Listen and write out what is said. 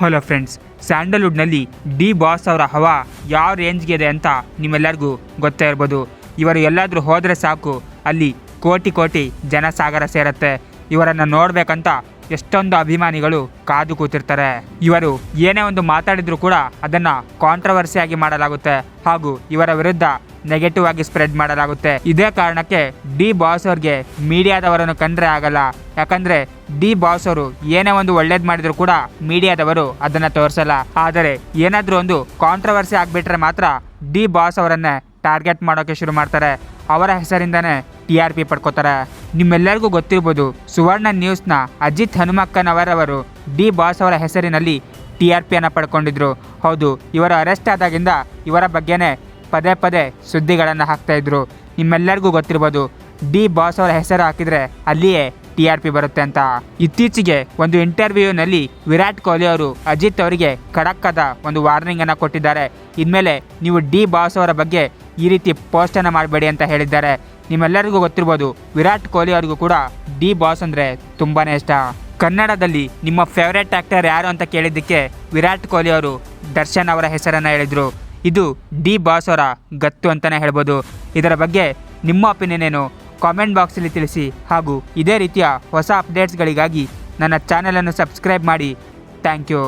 Hello friends, ಸ್ಯಾಂಡಲ್ವುಡ್ನಲ್ಲಿ D boss ಅವರ ಹವಾ ಯಾವ ರೇಂಜ್ಗೆ ಇದೆ ಅಂತ ನಿಮ್ಮೆಲ್ಲರಿಗೂ ಗೊತ್ತೇ ಇರ್ಬೋದು. ಇವರು ಎಲ್ಲಾದರೂ ಹೋದರೆ ಸಾಕು, ಅಲ್ಲಿ ಕೋಟಿ ಕೋಟಿ ಜನಸಾಗರ ಸೇರುತ್ತೆ. ಇವರನ್ನು ನೋಡಬೇಕಂತ ಎಷ್ಟೊಂದು ಅಭಿಮಾನಿಗಳು ಕಾದು ಕೂತಿರ್ತಾರೆ. ಇವರು ಏನೇ ಒಂದು ಮಾತಾಡಿದರೂ ಕೂಡ ಅದನ್ನು ಕಾಂಟ್ರವರ್ಸಿಯಾಗಿ ಮಾಡಲಾಗುತ್ತೆ. ಹಾಗೂ ಇವರ ವಿರುದ್ಧ ನೆಗೆಟಿವ್ ಆಗಿ ಸ್ಪ್ರೆಡ್ ಮಾಡಲಾಗುತ್ತೆ. ಇದೇ ಕಾರಣಕ್ಕೆ ಡಿ ಬಾಸ್ ಅವ್ರಿಗೆ ಮೀಡಿಯಾದವರನ್ನು ಕಂಡ್ರೆ ಆಗಲ್ಲ. ಯಾಕಂದ್ರೆ ಡಿ ಬಾಸ್ ಅವರು ಏನೇ ಒಂದು ಒಳ್ಳೇದ್ ಮಾಡಿದ್ರು ಕೂಡ ಮೀಡಿಯಾದವರು ಅದನ್ನ ತೋರಿಸಲ್ಲ. ಆದರೆ ಏನಾದ್ರೂ ಒಂದು ಕಾಂಟ್ರವರ್ಸಿ ಆಗ್ಬಿಟ್ರೆ ಮಾತ್ರ ಡಿ ಬಾಸ್ ಅವರನ್ನೇ ಟಾರ್ಗೆಟ್ ಮಾಡೋಕೆ ಶುರು ಮಾಡ್ತಾರೆ. ಅವರ ಹೆಸರಿಂದನೇ ಟಿ ಆರ್ ಪಿ ಪಡ್ಕೋತಾರೆ. ನಿಮ್ಮೆಲ್ಲರಿಗೂ ಗೊತ್ತಿರ್ಬೋದು ಸುವರ್ಣ ನ್ಯೂಸ್ನ ಅಜಿತ್ ಹನುಮಕ್ಕನವರವರು ಡಿ ಬಾಸ್ ಅವರ ಹೆಸರಿನಲ್ಲಿ ಟಿ ಆರ್ ಪಿಯನ್ನು ಪಡ್ಕೊಂಡಿದ್ರು. ಹೌದು, ಇವರು ಅರೆಸ್ಟ್ ಆದಾಗಿಂದ ಇವರ ಬಗ್ಗೆನೇ ಪದೇ ಪದೇ ಸುದ್ದಿಗಳನ್ನು ಹಾಕ್ತಾ ಇದ್ರು. ನಿಮ್ಮೆಲ್ಲರಿಗೂ ಗೊತ್ತಿರ್ಬೋದು, ಡಿ ಬಾಸ್ ಅವರ ಹೆಸರು ಹಾಕಿದ್ರೆ ಅಲ್ಲಿಯೇ ಟಿ ಆರ್ ಪಿ ಬರುತ್ತೆ ಅಂತ. ಇತ್ತೀಚೆಗೆ ಒಂದು ಇಂಟರ್ವ್ಯೂನಲ್ಲಿ ವಿರಾಟ್ ಕೊಹ್ಲಿ ಅವರು ಅಜಿತ್ ಅವರಿಗೆ ಖಡಕ್ಕದ ಒಂದು ವಾರ್ನಿಂಗ್ ಅನ್ನ ಕೊಟ್ಟಿದ್ದಾರೆ. ಇನ್ಮೇಲೆ ನೀವು ಡಿ ಬಾಸ್ ಅವರ ಬಗ್ಗೆ ಈ ರೀತಿ ಪೋಸ್ಟ್ ಅನ್ನ ಮಾಡಬೇಡಿ ಅಂತ ಹೇಳಿದ್ದಾರೆ. ನಿಮ್ಮೆಲ್ಲರಿಗೂ ಗೊತ್ತಿರ್ಬೋದು, ವಿರಾಟ್ ಕೊಹ್ಲಿ ಅವರಿಗೂ ಕೂಡ ಡಿ ಬಾಸ್ ಅಂದ್ರೆ ತುಂಬಾನೇ ಇಷ್ಟ. ಕನ್ನಡದಲ್ಲಿ ನಿಮ್ಮ ಫೇವರೇಟ್ ಆಕ್ಟರ್ ಯಾರು ಅಂತ ಕೇಳಿದ್ದಕ್ಕೆ ವಿರಾಟ್ ಕೊಹ್ಲಿ ಅವರು ದರ್ಶನ್ ಅವರ ಹೆಸರನ್ನು ಹೇಳಿದರು. ಇದು ಡಿ ಬಾಸ್ ಅವರ ಗತ್ತು ಅಂತಲೇ ಹೇಳ್ಬೋದು. ಇದರ ಬಗ್ಗೆ ನಿಮ್ಮ ಒಪಿನಿಯನ್ ಏನು? ಕಾಮೆಂಟ್ ಬಾಕ್ಸಲ್ಲಿ ತಿಳಿಸಿ. ಹಾಗೂ ಇದೇ ರೀತಿಯ ಹೊಸ ಅಪ್ಡೇಟ್ಸ್ಗಳಿಗಾಗಿ ನನ್ನ ಚಾನಲನ್ನು ಸಬ್ಸ್ಕ್ರೈಬ್ ಮಾಡಿ. Thank you